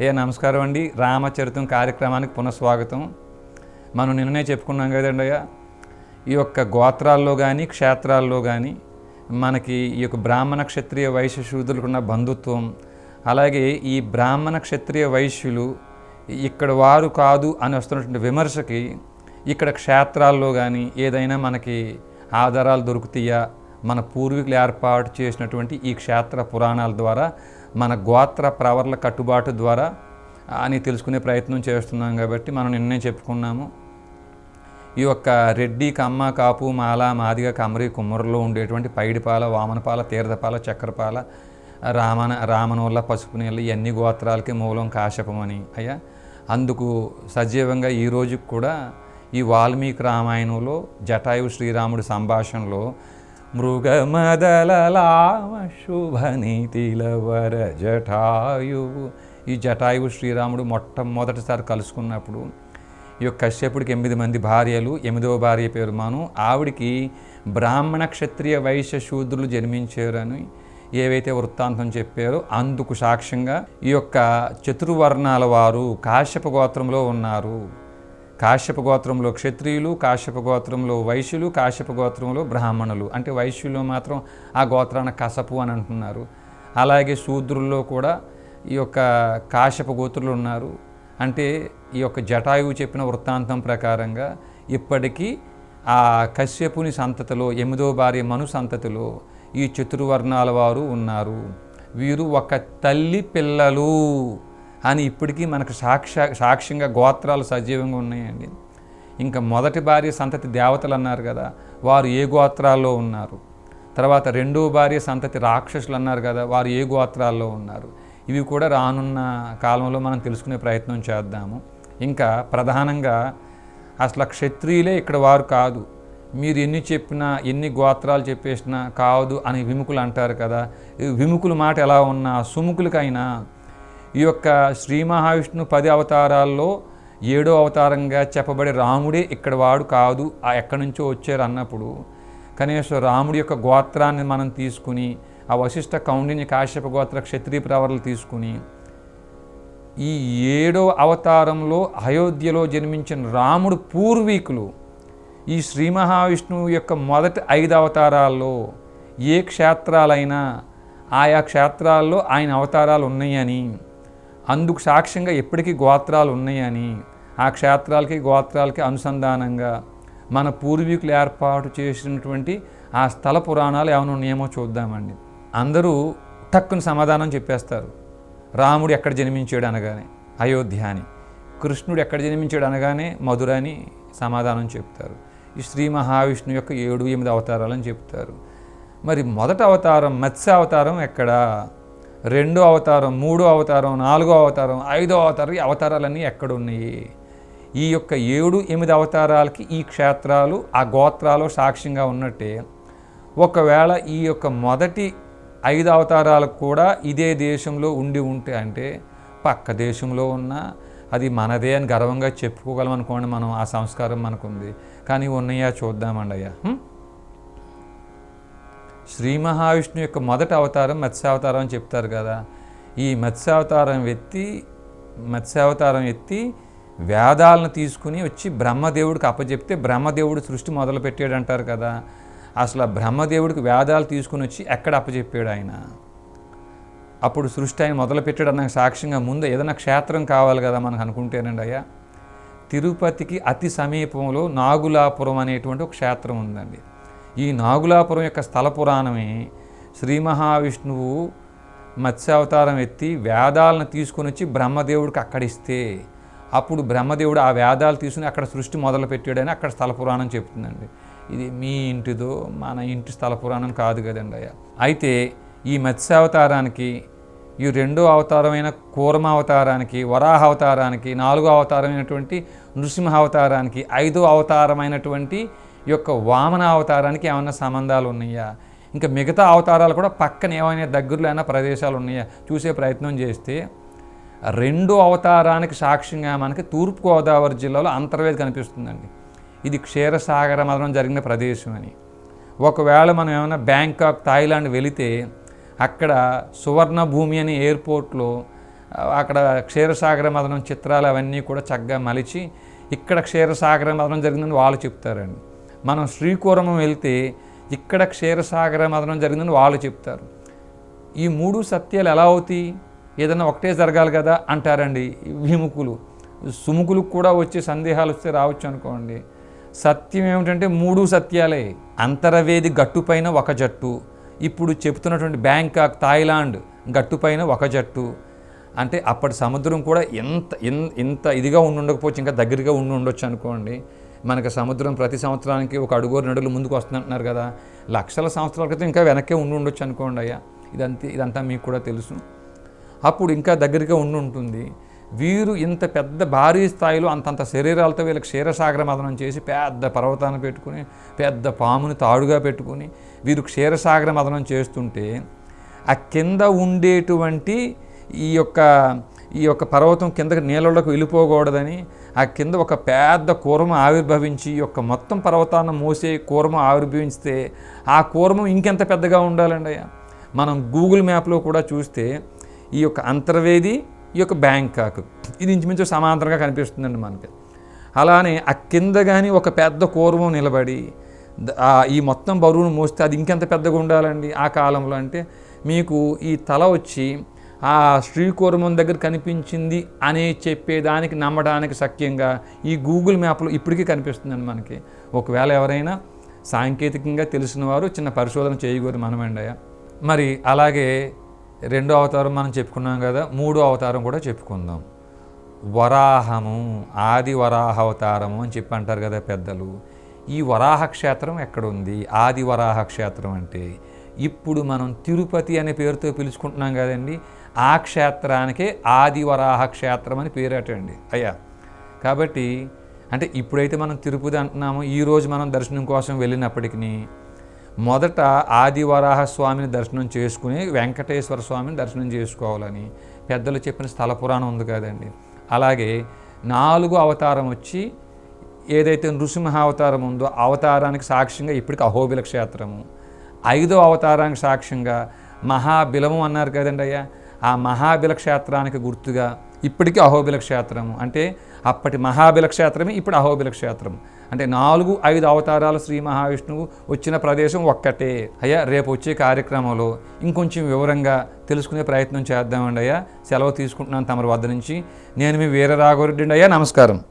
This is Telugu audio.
ఏ నమస్కారం అండి. రామచరితం కార్యక్రమానికి పునఃస్వాగతం. మనం నిన్ననే చెప్పుకున్నాం కదండి అయ్యా ఈ యొక్క గోత్రాల్లో కానీ క్షేత్రాల్లో కానీ మనకి ఈ యొక్క బ్రాహ్మణ క్షత్రియ వైశ్య శూద్రులకు ఉన్న బంధుత్వం అలాగే ఈ బ్రాహ్మణ క్షత్రియ వైశ్యులు ఇక్కడ వారు కాదు అని వస్తున్నటువంటి విమర్శకి ఇక్కడ క్షేత్రాల్లో కానీ ఏదైనా మనకి ఆధారాలు దొరుకుతాయా? మన పూర్వీకులు ఏర్పాటు చేసినటువంటి ఈ క్షేత్ర పురాణాల ద్వారా మన గోత్ర ప్రవర్ల కట్టుబాటు ద్వారా అని తెలుసుకునే ప్రయత్నం చేస్తున్నాం కాబట్టి మనం నిన్నే చెప్పుకున్నాము. ఈ యొక్క రెడ్డి కమ్మ కాపు మాల మాదిగ కమరి కుమ్మరిలో ఉండేటువంటి పైడిపాల వామనపాల తీర్థపాల చక్రపాల రామన రామనోళ్ళ పసుపు నీళ్ళ ఇవన్నీ గోత్రాలకి మూలం కాశపమని అయ్యా అందుకు సజీవంగా ఈ రోజుకి కూడా ఈ వాల్మీకి రామాయణంలో జటాయు శ్రీరాముడి సంభాషణలో మృగమదలలామశుభనీతిల వర జటాయువు ఈ జటాయువు శ్రీరాముడు మొట్టమొదటిసారి కలుసుకున్నప్పుడు ఈ యొక్క కశ్యపుడికి ఎనిమిది మంది భార్యలు ఎనిమిదవ భార్య పేరు మాను. ఆవిడికి బ్రాహ్మణ క్షత్రియ వైశ్య శూద్రులు జన్మించారని ఏవైతే వృత్తాంతం చెప్పారో అందుకు సాక్ష్యంగా ఈ యొక్క చతుర్వర్ణాల వారు కాశ్యప గోత్రంలో ఉన్నారు. కాశ్యప గోత్రంలో క్షత్రియులు కాశ్యప గోత్రంలో వైశ్యులు కాశ్యప గోత్రంలో బ్రాహ్మణులు. అంటే వైశ్యులు మాత్రం ఆ గోత్రాన కసపు అని అంటున్నారు. అలాగే శూద్రుల్లో కూడా ఈ యొక్క కాశ్యప గోత్రులు ఉన్నారు. అంటే ఈ యొక్క జటాయువు చెప్పిన వృత్తాంతం ప్రకారంగా ఇప్పటికీ ఆ కశ్యపుని సంతతిలో ఎనిమిదో భార్య మను సంతతిలో ఈ చతుర్వర్ణాల వారు ఉన్నారు. వీరు ఒక తల్లి పిల్లలు. అని ఇప్పటికీ మనకు సాక్ష సాక్ష్యంగా గోత్రాలు సజీవంగా ఉన్నాయండి. ఇంకా మొదటి భార్య సంతతి దేవతలు అన్నారు కదా వారు ఏ గోత్రాల్లో ఉన్నారు? తర్వాత రెండో భార్య సంతతి రాక్షసులు అన్నారు కదా వారు ఏ గోత్రాల్లో ఉన్నారు? ఇవి కూడా రానున్న కాలంలో మనం తెలుసుకునే ప్రయత్నం చేద్దాము. ఇంకా ప్రధానంగా అసలు క్షత్రియులే ఇక్కడ వారు కాదు. మీరు ఎన్ని చెప్పినా ఎన్ని గోత్రాలు చెప్పేసినా కాదు అని విముకులు అంటారు కదా. విముకుల మాట ఎలా ఉన్నా సుముకులకైనా ఈ యొక్క శ్రీ మహావిష్ణు పది అవతారాల్లో ఏడో అవతారంగా చెప్పబడే రాముడే ఇక్కడ వాడు కాదు. ఎక్కడి నుంచో వచ్చారు అన్నప్పుడు కనీసం రాముడి యొక్క గోత్రాన్ని మనం తీసుకుని ఆ వశిష్ఠ కౌండిన్య కాశ్యప గోత్ర క్షత్రియ ప్రవర్లు తీసుకుని ఈ ఏడో అవతారంలో అయోధ్యలో జన్మించిన రాముడు పూర్వీకులు ఈ శ్రీ మహావిష్ణువు యొక్క మొదటి ఐదు అవతారాల్లో ఏ క్షేత్రాలైనా ఆయా క్షేత్రాల్లో ఆయన అవతారాలు ఉన్నాయని అందుకు సాక్ష్యంగా ఎప్పటికీ గోత్రాలు ఉన్నాయని ఆ క్షేత్రాలకి గోత్రాలకి అనుసంధానంగా మన పూర్వీకులు ఏర్పాటు చేసినటువంటి ఆ స్థల పురాణాలు ఏమైనా ఉన్నాయేమో చూద్దామండి. అందరూ టక్కున సమాధానం చెప్పేస్తారు. రాముడు ఎక్కడ జన్మించాడు అనగానే అయోధ్య అని. కృష్ణుడు ఎక్కడ జన్మించాడు అనగానే మధుర అని సమాధానం చెప్తారు. ఈ శ్రీ మహావిష్ణు యొక్క ఏడు ఎనిమిది అవతారాలని చెప్తారు. మరి మొదటి అవతారం మత్స్య అవతారం ఎక్కడ? రెండో అవతారం మూడో అవతారం నాలుగో అవతారం ఐదో అవతారం ఈ అవతారాలన్నీ ఎక్కడ ఉన్నాయి ఈ యొక్క ఏడు ఎనిమిది అవతారాలకి ఈ క్షేత్రాలు ఆ గోత్రాలు సాక్ష్యంగా ఉన్నట్టే ఒకవేళ ఈ యొక్క మొదటి ఐదు అవతారాలకు కూడా ఇదే దేశంలో ఉండి ఉంటే అంటే పక్క దేశంలో ఉన్న అది మనదే అని గర్వంగా చెప్పుకోగలం అనుకోండి మనం ఆ సంస్కారం మనకుంది. కానీ ఉన్నాయా? చూద్దామండి అయ్యా. శ్రీ మహావిష్ణు యొక్క మొదటి అవతారం మత్స్యావతారం అని చెప్తారు కదా. ఈ మత్స్యావతారం ఎత్తి మత్స్యావతారం ఎత్తి వేదాలను తీసుకుని వచ్చి బ్రహ్మదేవుడికి అప్పచెప్తే బ్రహ్మదేవుడు సృష్టి మొదలు పెట్టాడు అంటారు కదా. అసలు బ్రహ్మదేవుడికి వేదాలు తీసుకుని వచ్చి ఎక్కడ అప్పచెప్పాడు ఆయన? అప్పుడు సృష్టి ఆయన మొదలు పెట్టాడు అన్న సాక్ష్యంగా ముందు ఏదైనా క్షేత్రం కావాలి కదా మనకు అనుకుంటేనండి అయ్యా. తిరుపతికి అతి సమీపంలో నాగులాపురం అనేటువంటి ఒక క్షేత్రం ఉందండి. ఈ నాగులాపురం యొక్క స్థల పురాణమే శ్రీ మహావిష్ణువు మత్స్యావతారం ఎత్తి వేదాలను తీసుకొని వచ్చి బ్రహ్మదేవుడికి అక్కడిస్తే అప్పుడు బ్రహ్మదేవుడు ఆ వేదాలు తీసుకుని అక్కడ సృష్టి మొదలు పెట్టాడని అక్కడ స్థల పురాణం చెప్తుందండి. ఇది మీ ఇంటిదో మన ఇంటి స్థల పురాణం కాదు కదండి అయ్యా. అయితే ఈ మత్స్యావతారానికి ఈ రెండో అవతారమైన కూర్మ అవతారానికి వరాహ అవతారానికి నాలుగో అవతారమైనటువంటి నృసింహ అవతారానికి ఐదో అవతారమైనటువంటి యొక్క వామన అవతారానికి ఏమైనా సంబంధాలు ఉన్నాయా? ఇంకా మిగతా అవతారాలు కూడా పక్కన ఏమైనా దగ్గరలో అయినా ప్రదేశాలు ఉన్నాయా? చూసే ప్రయత్నం చేస్తే రెండు అవతారానికి సాక్ష్యంగా మనకి తూర్పుగోదావరి జిల్లాలో అంతర్వేది కనిపిస్తుందండి. ఇది క్షీరసాగర మదనం జరిగిన ప్రదేశం అని. ఒకవేళ మనం ఏమైనా బ్యాంకాక్ థాయిలాండ్ వెళితే అక్కడ సువర్ణ భూమి అనే ఎయిర్పోర్ట్లో అక్కడ క్షీరసాగర మదనం చిత్రాలు అవన్నీ కూడా చక్కగా మలిచి ఇక్కడ క్షీరసాగర మదనం జరిగిందని వాళ్ళు చెప్తారండి. మనం శ్రీకూరమం వెళ్తే ఇక్కడ క్షీరసాగర మదనం జరిగిందని వాళ్ళు చెప్తారు. ఈ మూడు సత్యాలు ఎలా అవుతాయి? ఏదైనా ఒకటే జరగాలి కదా అంటారండి విముఖులు సుముఖులకు కూడా వచ్చే సందేహాలు వస్తే రావచ్చు అనుకోండి. సత్యం ఏమిటంటే మూడు సత్యాలే. అంతరవేది గట్టుపైన ఒక జట్టు. ఇప్పుడు చెప్తున్నటువంటి బ్యాంకాక్ థాయిలాండ్ గట్టుపైన ఒక జట్టు. అంటే అప్పటి సముద్రం కూడా ఎంత ఇన్- ఇంత ఇదిగా ఉండి ఉండకపోవచ్చు ఇంకా దగ్గరగా ఉండి ఉండొచ్చు అనుకోండి. మనకు సముద్రం ప్రతి సంవత్సరానికి ఒక అడుగురు నడులు ముందుకు వస్తుందంటున్నారు కదా. లక్షల సంవత్సరాల క్రితం ఇంకా వెనక్కే ఉండి ఉండొచ్చు అనుకోండి అయ్యా. ఇదంతా ఇదంతా మీకు కూడా తెలుసు. అప్పుడు ఇంకా దగ్గరగా ఉండి ఉంటుంది. వీరు ఇంత పెద్ద భారీ స్థాయిలో అంతంత శరీరాలతో వీళ్ళకి క్షీరసాగర మదనం చేసి పెద్ద పర్వతాన్ని పెట్టుకుని పెద్ద పాముని తాడుగా పెట్టుకుని వీరు క్షీరసాగర మదనం చేస్తుంటే ఆ కింద ఉండేటువంటి ఈ యొక్క ఈ యొక్క పర్వతం కిందకి నీళ్ళలోకి వెళ్ళిపోకూడదని ఆ కింద ఒక పెద్ద కూర్మ ఆవిర్భవించి యొక్క మొత్తం పర్వతాన్ని మోసే కూర్మ ఆవిర్భవించితే ఆ కూర్మం ఇంకెంత పెద్దగా ఉండాలండి అయ్యా? మనం గూగుల్ మ్యాప్లో కూడా చూస్తే ఈ యొక్క అంతర్వేది ఈ యొక్క బ్యాంకాక్ ఇది ఇంచుమించు సమాంతరంగా కనిపిస్తుందండి మనకి. అలానే ఆ కింద కానీ ఒక పెద్ద కూర్మం నిలబడి ఈ మొత్తం బరువును మోస్తే అది ఇంకెంత పెద్దగా ఉండాలండి ఆ కాలంలో అంటే మీకు ఈ తల వచ్చి ఆ శ్రీకూర్మం దగ్గర కనిపించింది అని చెప్పేదానికి నమ్మడానికి సఖ్యంగా ఈ గూగుల్ మ్యాప్లో ఇప్పటికీ కనిపిస్తుందండి మనకి. ఒకవేళ ఎవరైనా సాంకేతికంగా తెలిసిన వారు చిన్న పరిశోధన చేయకూడదు మనమండయ్య మరి అలాగే రెండో అవతారం మనం చెప్పుకున్నాం కదా మూడో అవతారం కూడా చెప్పుకుందాం. వరాహము ఆది వరాహ అవతారము అని చెప్పి అంటారు కదా పెద్దలు. ఈ వరాహ క్షేత్రం ఎక్కడుంది ఆది వరాహ క్షేత్రం అంటే ఇప్పుడు మనం తిరుపతి అనే పేరుతో పిలుచుకుంటున్నాం కదండి. ఆ క్షేత్రానికే ఆదివరాహ క్షేత్రం అని పేరటండి అయ్యా. కాబట్టి అంటే ఇప్పుడైతే మనం తిరుపతి అంటున్నామో ఈరోజు మనం దర్శనం కోసం వెళ్ళినప్పటికీ మొదట ఆదివరాహ స్వామిని దర్శనం చేసుకుని వెంకటేశ్వర స్వామిని దర్శనం చేసుకోవాలని పెద్దలు చెప్పిన స్థల పురాణం ఉంది కదండి. అలాగే నాలుగు అవతారం వచ్చి ఏదైతే నృసింహ అవతారం ఉందో అవతారానికి సాక్ష్యంగా ఇప్పటికి అహోబిల క్షేత్రము. ఐదో అవతారానికి సాక్ష్యంగా మహాబిలము అన్నారు కదండి అయ్యా. ఆ మహాబిల క్షేత్రానికి గుర్తుగా ఇప్పటికీ అహోబిల క్షేత్రము అంటే అప్పటి మహాబిల క్షేత్రమే ఇప్పుడు అహోబిల క్షేత్రం అంటే నాలుగు ఐదు అవతారాలు శ్రీ మహావిష్ణువు వచ్చిన ప్రదేశం ఒక్కటే. అయ్యా రేపు వచ్చే కార్యక్రమంలో ఇంకొంచెం వివరంగా తెలుసుకునే ప్రయత్నం చేద్దామండి అయ్యా. సెలవు తీసుకుంటున్నాను తమరి వద్ద నుంచి. నేను మీ వీర రాఘవరెడ్డి అయ్యా. నమస్కారం.